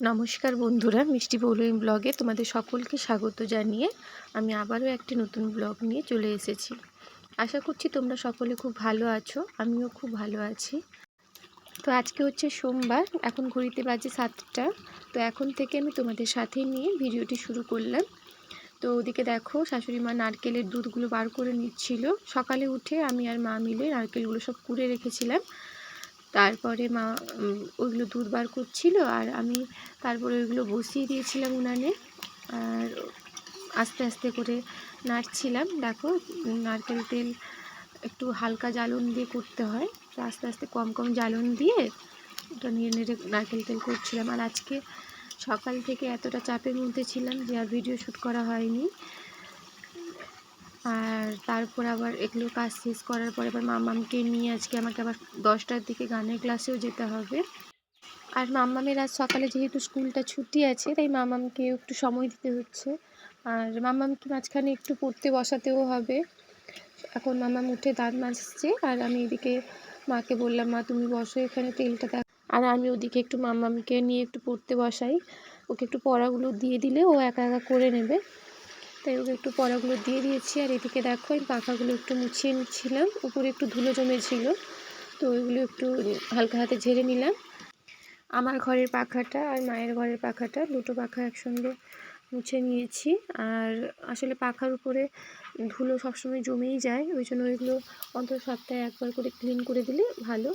নমস্কার বন্ধুরা, মিষ্টি বৌলুইন ব্লগে তোমাদের সকলকে স্বাগত জানিয়ে আমি আবারও একটি নতুন ব্লগ নিয়ে চলে এসেছি। আশা করছি তোমরা সকলে খুব ভালো আছো, আমিও খুব ভালো আছি। তো আজকে হচ্ছে সোমবার, এখন ঘড়িতে বাজে সাতটা। তো এখন থেকে আমি তোমাদের সাথে নিয়ে ভিডিওটি শুরু করলাম। তো ওদিকে দেখো, শাশুড়ি মা নারকেলের দুধগুলো বার করে নিচ্ছিল। সকালে উঠে আমি আর মা মিলে নারকেলগুলো সব কুড়ে রেখেছিলাম। তারপরে মা ওইগুলো দুধ বার করছিল আর আমি তারপরে ওইগুলো বসিয়ে দিয়েছিলাম উনানে আর আস্তে আস্তে করে নাড়ছিলাম। দেখো নারকেল তেল একটু হালকা জ্বালন দিয়ে করতে হয়। তো আস্তে আস্তে কম কম জ্বালন দিয়ে ওটা নিয়ে নেড়ে নারকেল তেল করছিলাম। আর আজকে সকাল থেকে এতটা চাপের মধ্যে ছিলাম যে আর ভিডিও শ্যুট করা হয়নি। আর তারপর আবার এগুলো কাজ শেষ করার পরে আবার মামামকে নিয়ে আজকে আমাকে আবার দশটার দিকে গানের ক্লাসেও যেতে হবে। আর মাম্মামের আজ সকালে যেহেতু স্কুলটা ছুটি আছে, তাই মাম্মামকে একটু সময় দিতে হচ্ছে। আর মাম্মামকে মাঝখানে একটু পড়তে বসাতেও হবে। এখন মাম্মাম উঠে দাঁত মাজছে আর আমি এদিকে মাকে বললাম, মা, তুমি বসো এখানে তেলটা দেখ আর আমি ওদিকে একটু মাম্মামকে নিয়ে একটু পড়তে বসাই। ওকে একটু পড়াগুলো দিয়ে দিলে ও একা একা করে নেবে। তাই ওকে একটু পড়াগুলো দিয়ে দিয়েছি। আর এদিকে দেখো, এই পাখাগুলো একটু মুছিয়ে নিচ্ছিলাম। উপরে একটু ধুলো জমেছিল, তো ওইগুলো একটু হালকা হাতে ঝেড়ে নিলাম। আমার ঘরের পাখাটা আর মায়ের ঘরের পাখাটা, দুটো পাখা একসঙ্গে মুছে নিয়েছি। আর আসলে পাখার উপরে ধুলো সবসময় জমেই যায়, ওই জন্য ওইগুলো অন্তত সপ্তাহে একবার করে ক্লিন করে দিলে ভালো।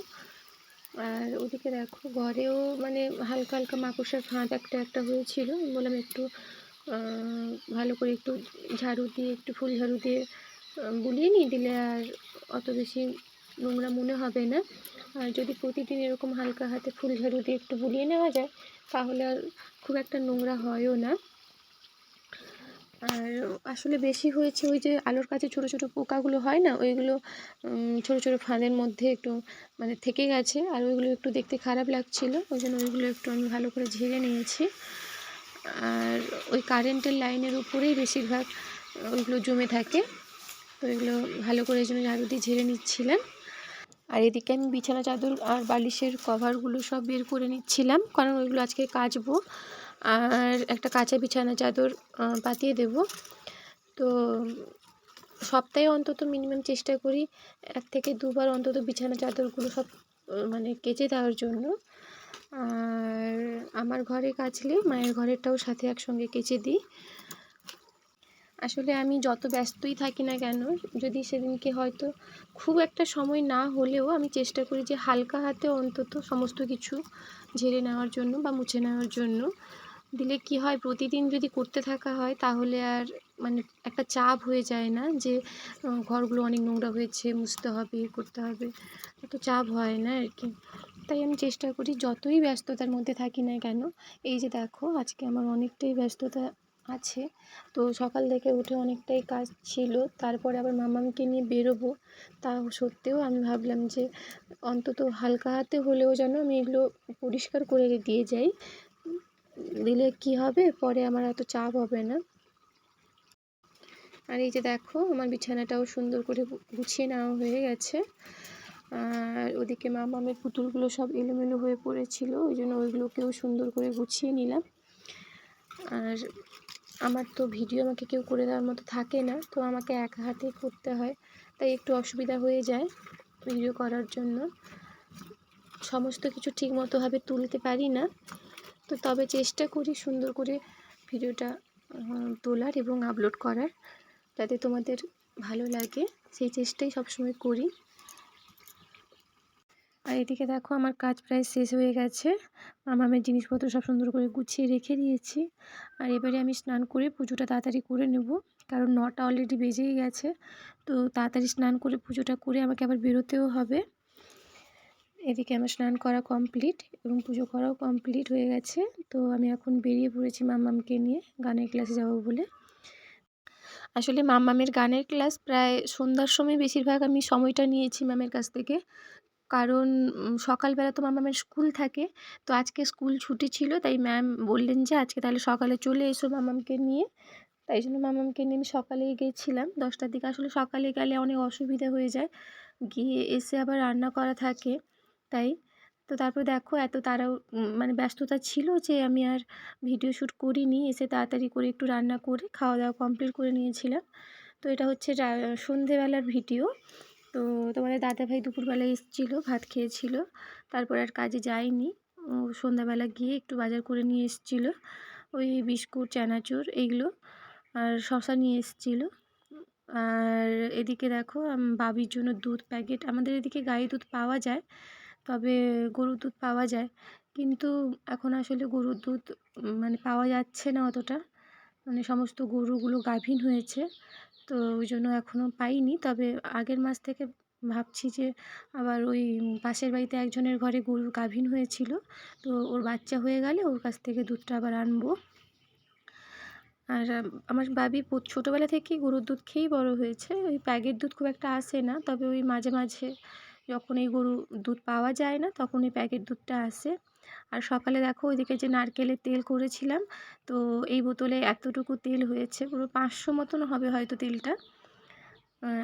আর ওদিকে দেখো, ঘরেও মানে হালকা হালকা মাকড়সার ফাঁদ একটা একটা হয়েছিল বললাম একটু ভালো করে একটু ঝাড়ু দিয়ে, একটু ফুল ঝাড়ু দিয়ে বুলিয়ে নিয়ে দিলে আর অত বেশি নোংরা মনে হবে না। আর যদি প্রতিদিন এরকম হালকা হাতে ফুল ঝাড়ু দিয়ে একটু বুলিয়ে নেওয়া যায়, তাহলে আর খুব একটা নোংরা হয়ও না। আর আসলে বেশি হয়েছে ওই যে আলোর কাছে ছোট ছোট পোকাগুলো হয় না, ওইগুলো ছোট ছোট ফাঁদের মধ্যে একটু মানে থেকে গেছে, আর ওইগুলো একটু দেখতে খারাপ লাগছিল, ওই জন্য ওইগুলো একটু আমি ভালো করে ঝেড়ে নিয়েছি। আর ওই কারেন্টের লাইনের উপরেই বেশিরভাগ ওইগুলো জমে থাকে। তো এগুলো ভালো করে জন্য ঝাড়ু দিয়ে ঝেড়ে নিচ্ছিলাম। আর এদিকে আমি বিছানা, চাদর আর বালিশের কভারগুলো সব বের করে নিচ্ছিলাম, কারণ ওইগুলো আজকে কাচবো। আর একটা কাঁচা বিছানা, চাদর পাতিয়ে দেব। তো সপ্তাহে অন্তত মিনিমাম চেষ্টা করি এক থেকে দুবার অন্তত বিছানা, চাদরগুলো সব মানে কেচে দেওয়ার জন্য। আর আমার ঘরে কাচলে মায়ের ঘরেরটাও সাথে একসঙ্গে কেচে দিই। আসলে আমি যত ব্যস্তই থাকি না কেন, যদি সেদিনকে হয়তো খুব একটা সময় না হলেও আমি চেষ্টা করি যে হালকা হাতে অন্তত সমস্ত কিছু ঝেড়ে নেওয়ার জন্য বা মুছে নেওয়ার জন্য। দিলে কি হয়, প্রতিদিন যদি করতে থাকা হয় তাহলে আর মানে একটা চাপ হয়ে যায় না যে ঘরগুলো অনেক নোংরা হয়েছে, মুছতে হবে করতে হবে। এত চাপ হয় না আর কি। তাই আমি চেষ্টা করি যতই ব্যস্ততার মধ্যে থাকি না কেন, এই যে দেখো আজকে আমার অনেকটাই ব্যস্ততা আছে। তো সকাল থেকে উঠে অনেকটাই কাজ ছিল, তারপরে আবার মামাকে নিয়ে বেরোবো। তা সত্ত্বেও আমি ভাবলাম যে অন্তত হালকা হাতে হলেও যেন আমি এগুলো পরিষ্কার করে দিয়ে যাই। দিলে কি হবে? পরে আমার এত চাপ হবে না। আর এই যে দেখো আমার বিছানাটাও সুন্দর করে গুছিয়ে নেওয়া হয়ে গেছে। আর ওদিকে মামামের পুতুলগুলো সব এলোমেলো হয়ে পড়েছিল, ওই জন্য ওইগুলোকেও সুন্দর করে গুছিয়ে নিলাম। আর আমার তো ভিডিও আমাকে কেউ করে দেওয়ার মতো থাকে না, তো আমাকে এক হাতে করতে হয়, তাই একটু অসুবিধা হয়ে যায় ভিডিও করার জন্য। সমস্ত কিছু ঠিক মতোভাবে তুলতে পারি না, তো তবে চেষ্টা করি সুন্দর করে ভিডিওটা তোলার এবং আপলোড করার, যাতে তোমাদের ভালো লাগে, সেই চেষ্টাই সবসময় করি। আর এদিকে দেখো আমার কাজ প্রায় শেষ হয়ে গেছে। আমার আমি জিনিসপত্র সব সুন্দর করে গুছিয়ে রেখে দিয়েছি। আর এবারে আমি স্নান করে পুজোটা তাড়াতাড়ি করে নেব, কারণ নটা অলরেডি বেজেই গেছে। তো তাড়াতাড়ি স্নান করে পুজোটা করে আমাকে আবার বেরোতেও হবে। এদিকে আমার স্নান করা কমপ্লিট এবং পুজো করাও কমপ্লিট হয়ে গেছে। তো আমি এখন বেরিয়ে পড়েছি মাম্মামকে নিয়ে গানের ক্লাসে যাব বলে। আসলে মাম্মামের গানের ক্লাস প্রায় সন্ধ্যার সময় বেশিরভাগ আমি সময়টা নিয়েছি ম্যামের কাছ থেকে। কারণ সকালবেলা তো মামামের স্কুল থাকে। তো আজকে স্কুল ছুটি ছিল, তাই ম্যাম বললেন যে আজকে তাহলে সকালে চলে এসো মামামকে নিয়ে। তাই জন্য মামামকে নিয়ে আমি সকালেই গিয়েছিলাম দশটার দিকে আসলে সকালে গেলে অনেক অসুবিধা হয়ে যায়। গিয়ে এসে আবার রান্না করা থাকে, তাই। তো তারপর দেখো এত তাড়া মানে ব্যস্ততা ছিল যে আমি আর ভিডিও শ্যুট করিনি। এসে তাড়াতাড়ি করে একটু রান্না করে খাওয়া দাওয়া কমপ্লিট করে নিয়েছিলাম। তো এটা হচ্ছে সন্ধেবেলার ভিডিও। তো তোমাদের দাদাভাই দুপুরবেলা এসেছিল, ভাত খেয়েছিল। তারপর আর কাজে যায়নি। ও সন্ধ্যাবেলা গিয়ে একটু বাজার করে নিয়ে এসেছিল। ওই বিস্কুট, চানাচুর এইগুলো আর শশা নিয়ে এসেছিল। আর এদিকে দেখো বাবির জন্য দুধ প্যাকেট। আমাদের এদিকে গাই দুধ পাওয়া যায়, তবে গরুর দুধ পাওয়া যায়। কিন্তু এখন আসলে গরুর দুধ মানে পাওয়া যাচ্ছে না অতটা। মানে সমস্ত গরুগুলো গাভিন হয়েছে। তো ওই জন্য এখনও পাইনি। তবে আগের মাস থেকে ভাবছি যে আবার ওই পাশের বাড়িতে একজনের ঘরে গরু গাভিন হয়েছিল। তো ওর বাচ্চা হয়ে গেলে ওর কাছ থেকে দুধটা আবার আনব। আর আমার বাবি ছোটোবেলা থেকেই গরুর দুধ খেয়েই বড় হয়েছে। ওই প্যাকেট দুধ খুব একটা আসে না। তবে ওই মাঝে মাঝে যখন এই গরু দুধ পাওয়া যায় না, তখন এই প্যাকেট দুধটা আসে। আর সকালে দেখো ওইদিকে যে নারকেলের তেল করেছিলাম, তো এই বোতলে এতটুকু তেল হয়েছে, পুরো পাঁচশো মতন হবে হয়তো তেলটা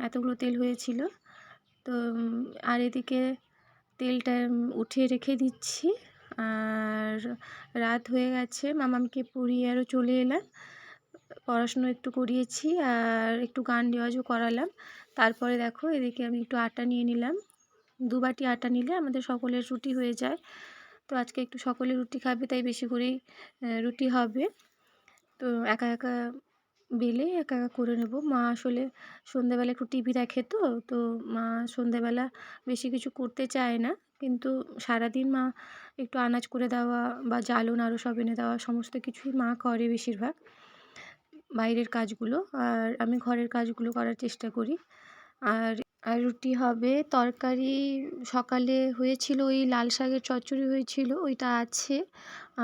এতগুলো তেল হয়েছিল। তো আর এদিকে তেলটা উঠিয়ে রেখে দিচ্ছি। আর রাত হয়ে গেছে, মামামকে পড়িয়ে আরও চলে এলাম। পড়াশুনো একটু করিয়েছি আর একটু গান রেওয়াজও করালাম। তারপরে দেখো এদিকে আমি একটু আটা নিয়ে নিলাম। দু বাটি আটা নিলে আমাদের সকলের রুটি হয়ে যায়। তো আজকে একটু সকলে রুটি খাবে, তাই বেশি করেই রুটি হবে। তো একা একা বেলে একা একা করে নেব। মা আসলে সন্ধ্যেবেলা একটু টিভি দেখে তো তো মা সন্ধ্যেবেলা বেশি কিছু করতে চায় না। কিন্তু সারাদিন মা একটু আনাজ করে দেওয়া বা জ্বালন আরও সব এনে দেওয়া, সমস্ত কিছুই মা করে বেশিরভাগ বাইরের কাজগুলো। আর আমি ঘরের কাজগুলো করার চেষ্টা করি। আর আর রুটি হবে, তরকারি সকালে হয়েছিল ওই লাল শাকের চচ্চড়ি হয়েছিল, ওইটা আছে।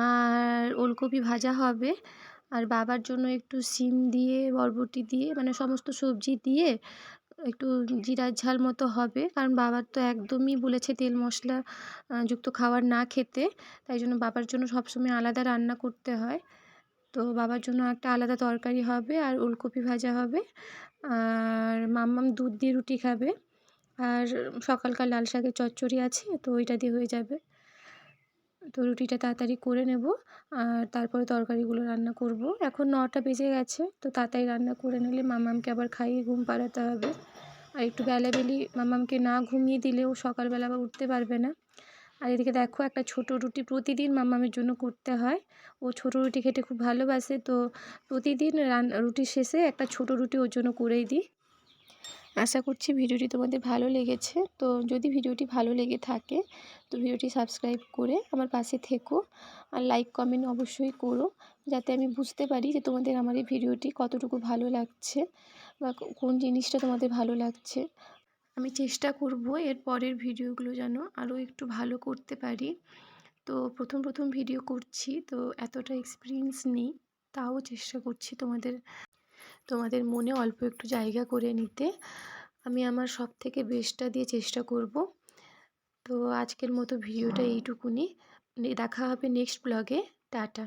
আর ওলকপি ভাজা হবে। আর বাবার জন্য একটু সিম দিয়ে, বরবটি দিয়ে মানে সমস্ত সবজি দিয়ে একটু জিরার ঝাল মতো হবে। কারণ বাবার তো একদমই বলেছে তেল মশলা যুক্ত খাবার না খেতে। তাই জন্য বাবার জন্য সবসময় আলাদা রান্না করতে হয়। তো বাবার জন্য একটা আলাদা তরকারি হবে আর ওলকপি ভাজা হবে। আর মাম্মাম দুধ দিয়ে রুটি খাবে। আর সকালকার লাল শাকের চচ্চড়ি আছে, তো ওইটা দিয়ে হয়ে যাবে। তো রুটিটা তাড়াতাড়ি করে নেব আর তারপরে তরকারিগুলো রান্না করব। এখন নটা বেজে গেছে, তো তাড়াতাড়ি রান্না করে নিলে মামামকে আবার খাইয়ে ঘুম পাড়াতে হবে। আর একটু বেলাবেলি মামামকে না ঘুমিয়ে দিলেও সকালবেলা আবার উঠতে পারবে না। আর এদিকে দেখো একটা ছোট রুটি প্রতিদিন মামামের জন্য করতে হয়। ও ছোট রুটি খেতে খুব ভালোবাসে। তো প্রতিদিন রান রুটির শেষে একটা ছোট রুটি ওর জন্য করেই দিই। আশা করছি ভিডিওটি তোমাদের ভালো লেগেছে। তো যদি ভিডিওটি ভালো লেগে থাকে, তো ভিডিওটি সাবস্ক্রাইব করে আমার পাশে থেকো। আর লাইক, কমেন্ট অবশ্যই করো, যাতে আমি বুঝতে পারি যে তোমাদের আমার এই ভিডিওটি কতটুকু ভালো লাগছে বা কোন জিনিসটা তোমাদের ভালো লাগছে। আমি চেষ্টা করব এর পরের ভিডিওগুলো যেন আরও একটু ভালো করতে পারি। তো প্রথম প্রথম ভিডিও করছি, তো এতটা এক্সপিরিয়েন্স নেই, তাও চেষ্টা করছি তোমাদের তোমাদের মনে অল্প একটু জায়গা করে নিতে। আমি আমার সব থেকে বেস্টটা দিয়ে চেষ্টা করব। তো আজকের মতো ভিডিওটা এইটুকুনি। দেখা হবে নেক্সট ব্লগে টাটা।